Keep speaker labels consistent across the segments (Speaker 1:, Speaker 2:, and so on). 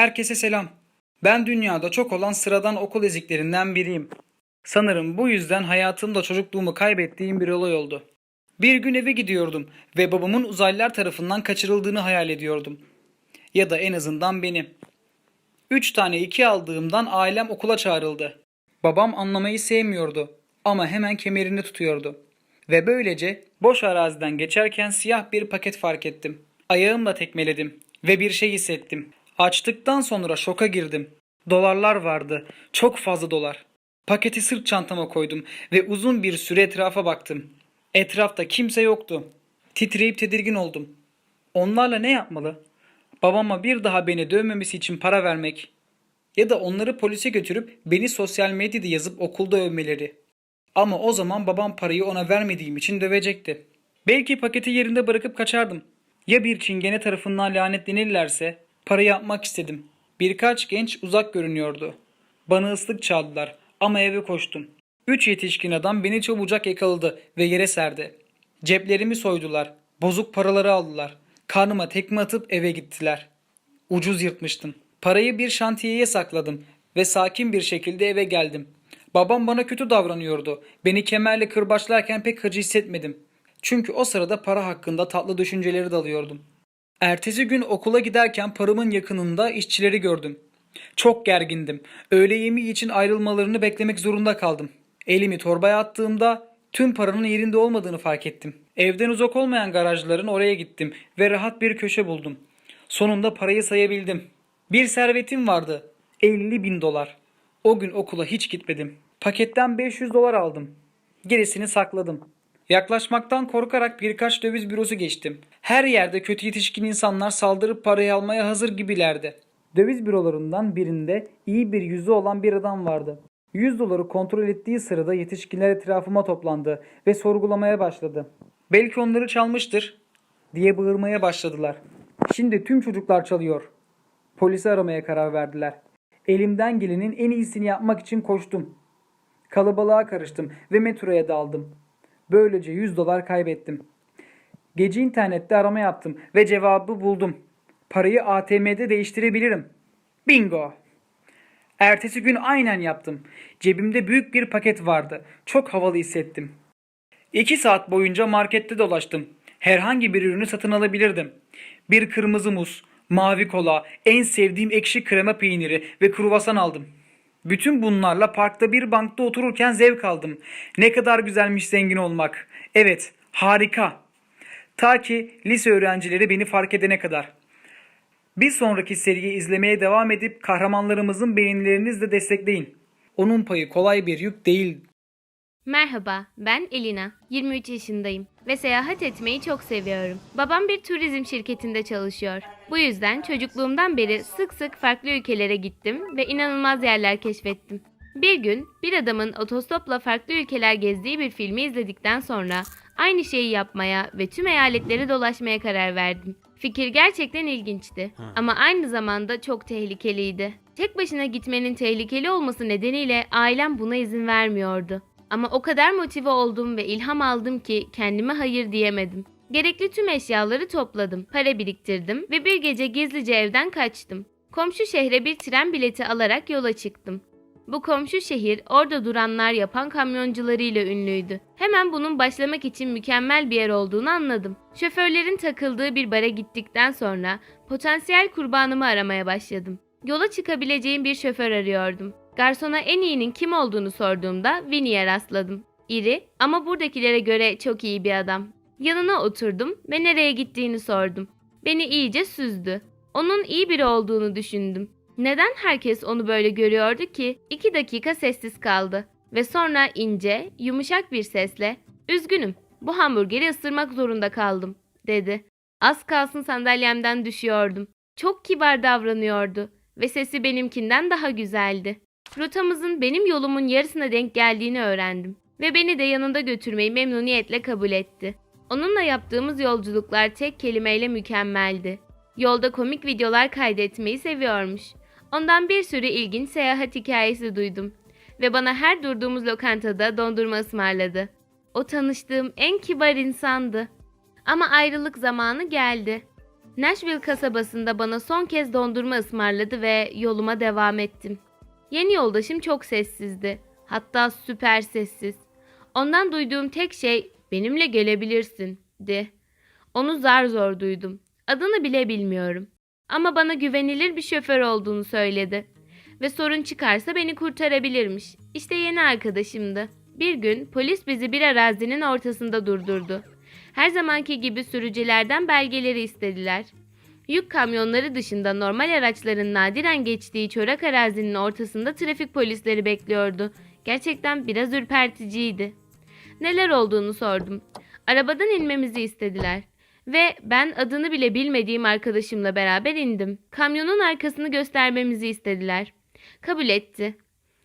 Speaker 1: Herkese selam. Ben dünyada çok olan sıradan okul eziklerinden biriyim. Sanırım bu yüzden hayatımda çocukluğumu kaybettiğim bir olay oldu. Bir gün eve gidiyordum ve babamın uzaylılar tarafından kaçırıldığını hayal ediyordum. Ya da en azından beni. Üç tane iki aldığımdan ailem okula çağrıldı. Babam anlamayı sevmiyordu ama hemen kemerini tutuyordu. Ve böylece boş araziden geçerken siyah bir paket fark ettim. Ayağımla tekmeledim ve bir şey hissettim. Açtıktan sonra şoka girdim. Dolarlar vardı. Çok fazla dolar. Paketi sırt çantama koydum ve uzun bir süre etrafa baktım. Etrafta kimse yoktu. Titreyip tedirgin oldum. Onlarla ne yapmalı? Babama bir daha beni dövmemesi için para vermek ya da onları polise götürüp beni sosyal medyada yazıp okulda övmeleri. Ama o zaman babam parayı ona vermediğim için dövecekti. Belki paketi yerinde bırakıp kaçardım. Ya bir çingene tarafından lanetlenirlerse parayı yapmak istedim. Birkaç genç uzak görünüyordu. Bana ıslık çaldılar ama eve koştum. Üç yetişkin adam beni çabucak yakaladı ve yere serdi. Ceplerimi soydular. Bozuk paraları aldılar. Karnıma tekme atıp eve gittiler. Ucuz yırtmıştım. Parayı bir şantiyeye sakladım ve sakin bir şekilde eve geldim. Babam bana kötü davranıyordu. Beni kemerle kırbaçlarken pek acı hissetmedim. Çünkü o sırada para hakkında tatlı düşünceleri dalıyordum. Ertesi gün okula giderken paramın yakınında işçileri gördüm. Çok gergindim. Öğle yemeği için ayrılmalarını beklemek zorunda kaldım. Elimi torbaya attığımda tüm paranın yerinde olmadığını fark ettim. Evden uzak olmayan garajların oraya gittim ve rahat bir köşe buldum. Sonunda parayı sayabildim. Bir servetim vardı. 50 bin dolar. O gün okula hiç gitmedim. Paketten 500 dolar aldım. Gerisini sakladım. Yaklaşmaktan korkarak birkaç döviz bürosu geçtim. Her yerde kötü yetişkin insanlar saldırıp parayı almaya hazır gibilerdi. Döviz bürolarından birinde iyi bir yüzü olan bir adam vardı. 100 doları kontrol ettiği sırada yetişkinler etrafıma toplandı ve sorgulamaya başladı. Belki onları çalmıştır diye bağırmaya başladılar. Şimdi tüm çocuklar çalıyor. Polisi aramaya karar verdiler. Elimden gelenin en iyisini yapmak için koştum. Kalabalığa karıştım ve metroya daldım. Böylece 100 dolar kaybettim. Gece internette arama yaptım ve cevabı buldum. Parayı ATM'de değiştirebilirim. Bingo! Ertesi gün aynen yaptım. Cebimde büyük bir paket vardı. Çok havalı hissettim. İki saat boyunca markette dolaştım. Herhangi bir ürünü satın alabilirdim. Bir kırmızı muz, mavi kola, en sevdiğim ekşi krema peyniri ve kruvasan aldım. Bütün bunlarla parkta bir bankta otururken zevk aldım. Ne kadar güzelmiş zengin olmak. Evet, harika. Ta ki lise öğrencileri beni fark edene kadar. Bir sonraki seriyi izlemeye devam edip kahramanlarımızın beğenilerinizle destekleyin. Onun payı kolay bir yük değil.
Speaker 2: Merhaba, ben Elina. 23 yaşındayım ve seyahat etmeyi çok seviyorum. Babam bir turizm şirketinde çalışıyor. Bu yüzden çocukluğumdan beri sık sık farklı ülkelere gittim ve inanılmaz yerler keşfettim. Bir gün bir adamın otostopla farklı ülkeler gezdiği bir filmi izledikten sonra aynı şeyi yapmaya ve tüm eyaletleri dolaşmaya karar verdim. Fikir gerçekten ilginçti ama aynı zamanda çok tehlikeliydi. Tek başına gitmenin tehlikeli olması nedeniyle ailem buna izin vermiyordu. Ama o kadar motive oldum ve ilham aldım ki kendime hayır diyemedim. Gerekli tüm eşyaları topladım, para biriktirdim ve bir gece gizlice evden kaçtım. Komşu şehre bir tren bileti alarak yola çıktım. Bu komşu şehir orada duranlar yapan kamyoncularıyla ünlüydü. Hemen bunun başlamak için mükemmel bir yer olduğunu anladım. Şoförlerin takıldığı bir bara gittikten sonra potansiyel kurbanımı aramaya başladım. Yola çıkabileceğim bir şoför arıyordum. Garsona en iyinin kim olduğunu sorduğumda Winnie'ye rastladım. İri ama buradakilere göre çok iyi bir adam. Yanına oturdum ve nereye gittiğini sordum. Beni iyice süzdü. Onun iyi biri olduğunu düşündüm. Neden herkes onu böyle görüyordu ki? İki dakika sessiz kaldı. Ve sonra ince, yumuşak bir sesle ''Üzgünüm, bu hamburgeri ısırmak zorunda kaldım.'' dedi. Az kalsın sandalyemden düşüyordum. Çok kibar davranıyordu ve sesi benimkinden daha güzeldi. Rotamızın benim yolumun yarısına denk geldiğini öğrendim ve beni de yanında götürmeyi memnuniyetle kabul etti. Onunla yaptığımız yolculuklar tek kelimeyle mükemmeldi. Yolda komik videolar kaydetmeyi seviyormuş. Ondan bir sürü ilginç seyahat hikayesi duydum ve bana her durduğumuz lokantada dondurma ısmarladı. O tanıştığım en kibar insandı. Ama ayrılık zamanı geldi. Nashville kasabasında bana son kez dondurma ısmarladı ve yoluma devam ettim. Yeni yoldaşım çok sessizdi. Hatta süper sessiz. Ondan duyduğum tek şey benimle gelebilirsin di. Onu zar zor duydum. Adını bile bilmiyorum. Ama bana güvenilir bir şoför olduğunu söyledi. Ve sorun çıkarsa beni kurtarabilirmiş. İşte yeni arkadaşımdı. Bir gün polis bizi bir arazinin ortasında durdurdu. Her zamanki gibi sürücülerden belgeleri istediler. Yük kamyonları dışında normal araçların nadiren geçtiği çorak arazinin ortasında trafik polisleri bekliyordu. Gerçekten biraz ürperticiydi. Neler olduğunu sordum. Arabadan inmemizi istediler. Ve ben adını bile bilmediğim arkadaşımla beraber indim. Kamyonun arkasını göstermemizi istediler. Kabul etti.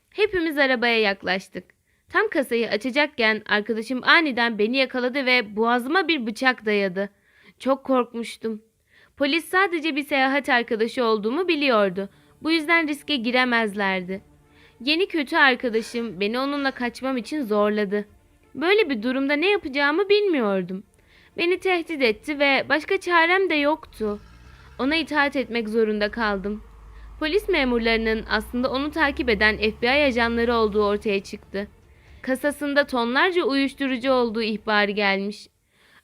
Speaker 2: Hepimiz arabaya yaklaştık. Tam kasayı açacakken arkadaşım aniden beni yakaladı ve boğazıma bir bıçak dayadı. Çok korkmuştum. Polis sadece bir seyahat arkadaşı olduğumu biliyordu. Bu yüzden riske giremezlerdi. Yeni kötü arkadaşım beni onunla kaçmam için zorladı. Böyle bir durumda ne yapacağımı bilmiyordum. Beni tehdit etti ve başka çarem de yoktu. Ona itaat etmek zorunda kaldım. Polis memurlarının aslında onu takip eden FBI ajanları olduğu ortaya çıktı. Kasasında tonlarca uyuşturucu olduğu ihbarı gelmiş.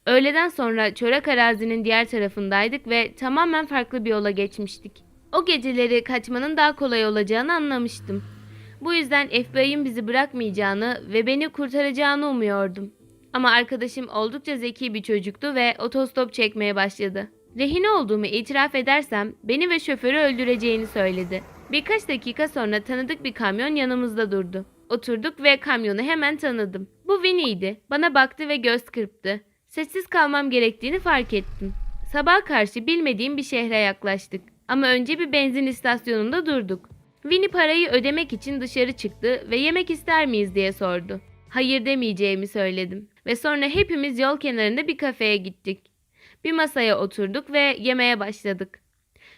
Speaker 2: Öğleden sonra çorak arazinin diğer tarafındaydık ve tamamen farklı bir yola geçmiştik. O geceleri kaçmanın daha kolay olacağını anlamıştım. Bu yüzden FBI'ın bizi bırakmayacağını ve beni kurtaracağını umuyordum. Ama arkadaşım oldukça zeki bir çocuktu ve otostop çekmeye başladı. Rehin olduğumu itiraf edersem beni ve şoförü öldüreceğini söyledi. Birkaç dakika sonra tanıdık bir kamyon yanımızda durdu. Oturduk ve kamyonu hemen tanıdım. Bu Winnie'ydi. Bana baktı ve göz kırptı. Sessiz kalmam gerektiğini fark ettim. Sabaha karşı bilmediğim bir şehre yaklaştık. Ama önce bir benzin istasyonunda durduk. Winnie parayı ödemek için dışarı çıktı ve yemek ister miyiz diye sordu. Hayır demeyeceğimi söyledim. Ve sonra hepimiz yol kenarında bir kafeye gittik. Bir masaya oturduk ve yemeye başladık.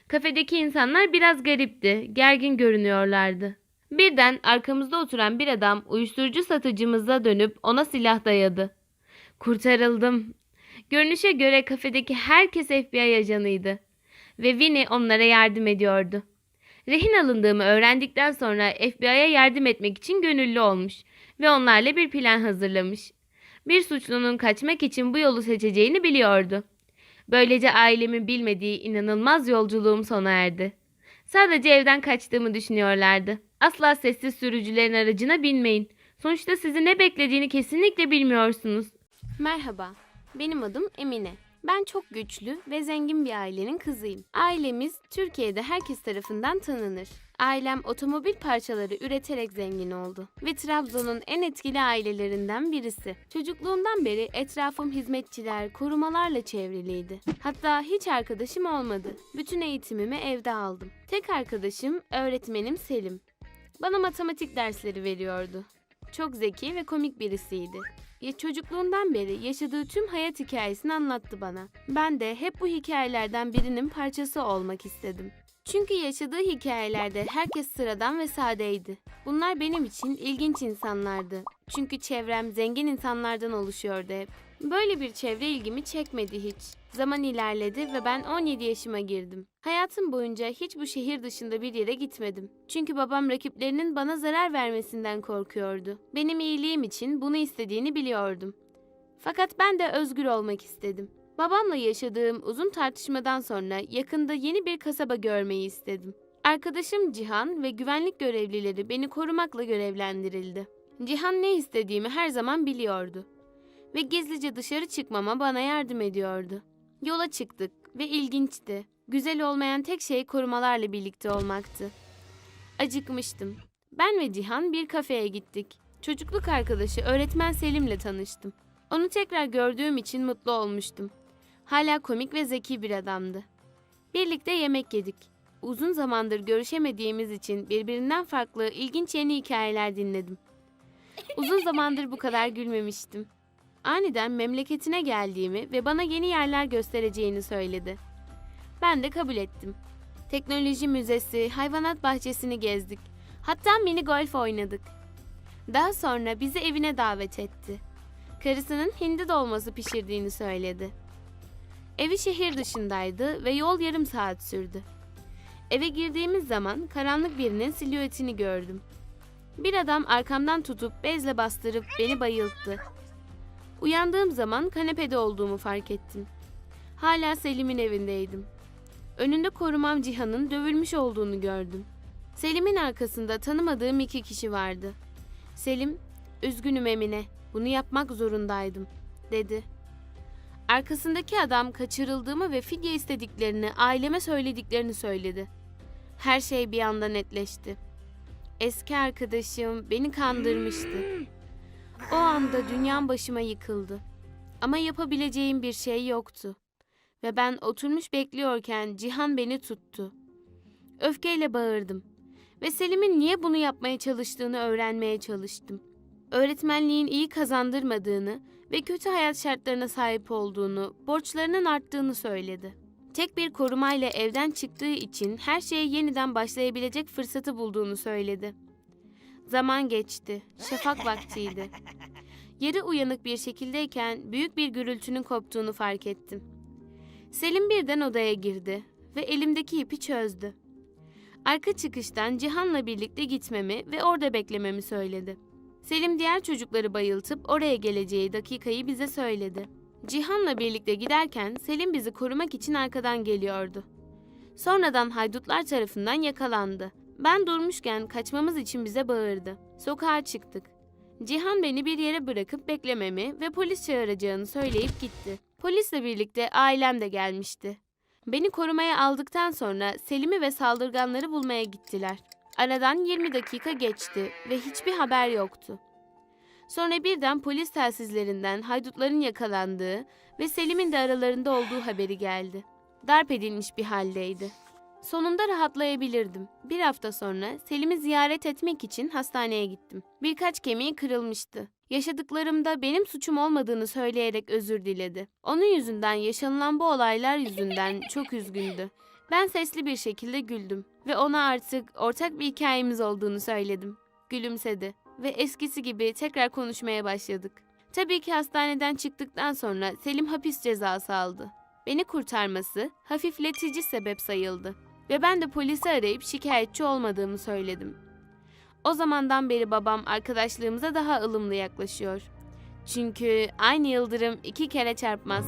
Speaker 2: Kafedeki insanlar biraz garipti, gergin görünüyorlardı. Birden arkamızda oturan bir adam uyuşturucu satıcımıza dönüp ona silah dayadı. Kurtarıldım. Görünüşe göre kafedeki herkes FBI ajanıydı. Ve Winnie onlara yardım ediyordu. Rehin alındığımı öğrendikten sonra FBI'ye yardım etmek için gönüllü olmuş ve onlarla bir plan hazırlamış. Bir suçlunun kaçmak için bu yolu seçeceğini biliyordu. Böylece ailemin bilmediği inanılmaz yolculuğum sona erdi. Sadece evden kaçtığımı düşünüyorlardı. Asla sessiz sürücülerin aracına binmeyin. Sonuçta sizi ne beklediğini kesinlikle bilmiyorsunuz. Merhaba, benim adım Emine. Ben çok güçlü ve zengin bir ailenin kızıyım. Ailemiz Türkiye'de herkes tarafından tanınır. Ailem otomobil parçaları üreterek zengin oldu ve Trabzon'un en etkili ailelerinden birisi. Çocukluğumdan beri etrafım hizmetçiler, korumalarla çevriliydi. Hatta hiç arkadaşım olmadı. Bütün eğitimimi evde aldım. Tek arkadaşım öğretmenim Selim. Bana matematik dersleri veriyordu. Çok zeki ve komik birisiydi. Ya çocukluğundan beri yaşadığı tüm hayat hikayesini anlattı bana. Ben de hep bu hikayelerden birinin parçası olmak istedim. Çünkü yaşadığı hikayelerde herkes sıradan ve sadeydi. Bunlar benim için ilginç insanlardı. Çünkü çevrem zengin insanlardan oluşuyordu hep. Böyle bir çevre ilgimi çekmedi hiç. Zaman ilerledi ve ben 17 yaşıma girdim. Hayatım boyunca hiç bu şehir dışında bir yere gitmedim. Çünkü babam rakiplerinin bana zarar vermesinden korkuyordu. Benim iyiliğim için bunu istediğini biliyordum. Fakat ben de özgür olmak istedim. Babamla yaşadığım uzun tartışmadan sonra yakında yeni bir kasaba görmeyi istedim. Arkadaşım Cihan ve güvenlik görevlileri beni korumakla görevlendirildi. Cihan ne istediğimi her zaman biliyordu ve gizlice dışarı çıkmama bana yardım ediyordu. Yola çıktık ve ilginçti. Güzel olmayan tek şey korumalarla birlikte olmaktı. Acıkmıştım. Ben ve Cihan bir kafeye gittik. Çocukluk arkadaşı öğretmen Selim'le tanıştım. Onu tekrar gördüğüm için mutlu olmuştum. Hala komik ve zeki bir adamdı. Birlikte yemek yedik. Uzun zamandır görüşemediğimiz için birbirinden farklı ilginç yeni hikayeler dinledim. Uzun zamandır bu kadar gülmemiştim. Aniden memleketine geldiğimi ve bana yeni yerler göstereceğini söyledi. Ben de kabul ettim. Teknoloji müzesi, hayvanat bahçesini gezdik. Hatta mini golf oynadık. Daha sonra bizi evine davet etti. Karısının hindi dolması pişirdiğini söyledi. Evi şehir dışındaydı ve yol yarım saat sürdü. Eve girdiğimiz zaman karanlık birinin silüetini gördüm. Bir adam arkamdan tutup bezle bastırıp beni bayılttı. Uyandığım zaman kanepede olduğumu fark ettim. Hala Selim'in evindeydim. Önünde korumam Cihan'ın dövülmüş olduğunu gördüm. Selim'in arkasında tanımadığım iki kişi vardı. Selim, üzgünüm Emine, bunu yapmak zorundaydım, dedi. Arkasındaki adam kaçırıldığımı ve fidye istediklerini aileme söylediklerini söyledi. Her şey bir anda netleşti. Eski arkadaşım beni kandırmıştı. O anda dünyam başıma yıkıldı. Ama yapabileceğim bir şey yoktu. Ve ben oturmuş bekliyorken Cihan beni tuttu. Öfkeyle bağırdım. Ve Selim'in niye bunu yapmaya çalıştığını öğrenmeye çalıştım. Öğretmenliğin iyi kazandırmadığını ve kötü hayat şartlarına sahip olduğunu, borçlarının arttığını söyledi. Tek bir korumayla evden çıktığı için her şeye yeniden başlayabilecek fırsatı bulduğunu söyledi. Zaman geçti. Şafak vaktiydi. Yarı uyanık bir şekildeyken büyük bir gürültünün koptuğunu fark ettim. Selim birden odaya girdi ve elimdeki ipi çözdü. Arka çıkıştan Cihan'la birlikte gitmemi ve orada beklememi söyledi. Selim diğer çocukları bayıltıp oraya geleceği dakikayı bize söyledi. Cihan'la birlikte giderken Selim bizi korumak için arkadan geliyordu. Sonradan haydutlar tarafından yakalandı. Ben durmuşken kaçmamız için bize bağırdı. Sokağa çıktık. Cihan beni bir yere bırakıp beklememi ve polis çağıracağını söyleyip gitti. Polisle birlikte ailem de gelmişti. Beni korumaya aldıktan sonra Selim'i ve saldırganları bulmaya gittiler. Aradan 20 dakika geçti ve hiçbir haber yoktu. Sonra birden polis telsizlerinden haydutların yakalandığı ve Selim'in de aralarında olduğu haberi geldi. Darp edilmiş bir haldeydi. Sonunda rahatlayabilirdim. Bir hafta sonra Selim'i ziyaret etmek için hastaneye gittim. Birkaç kemiği kırılmıştı. Yaşadıklarımda benim suçum olmadığını söyleyerek özür diledi. Onun yüzünden yaşanılan bu olaylar yüzünden çok üzgündü. Ben sesli bir şekilde güldüm ve ona artık ortak bir hikayemiz olduğunu söyledim. Gülümsedi ve eskisi gibi tekrar konuşmaya başladık. Tabii ki hastaneden çıktıktan sonra Selim hapis cezası aldı. Beni kurtarması hafifletici sebep sayıldı ve ben de polisi arayıp şikayetçi olmadığımı söyledim. O zamandan beri babam arkadaşlığımıza daha ılımlı yaklaşıyor. Çünkü aynı yıldırım iki kere çarpmaz.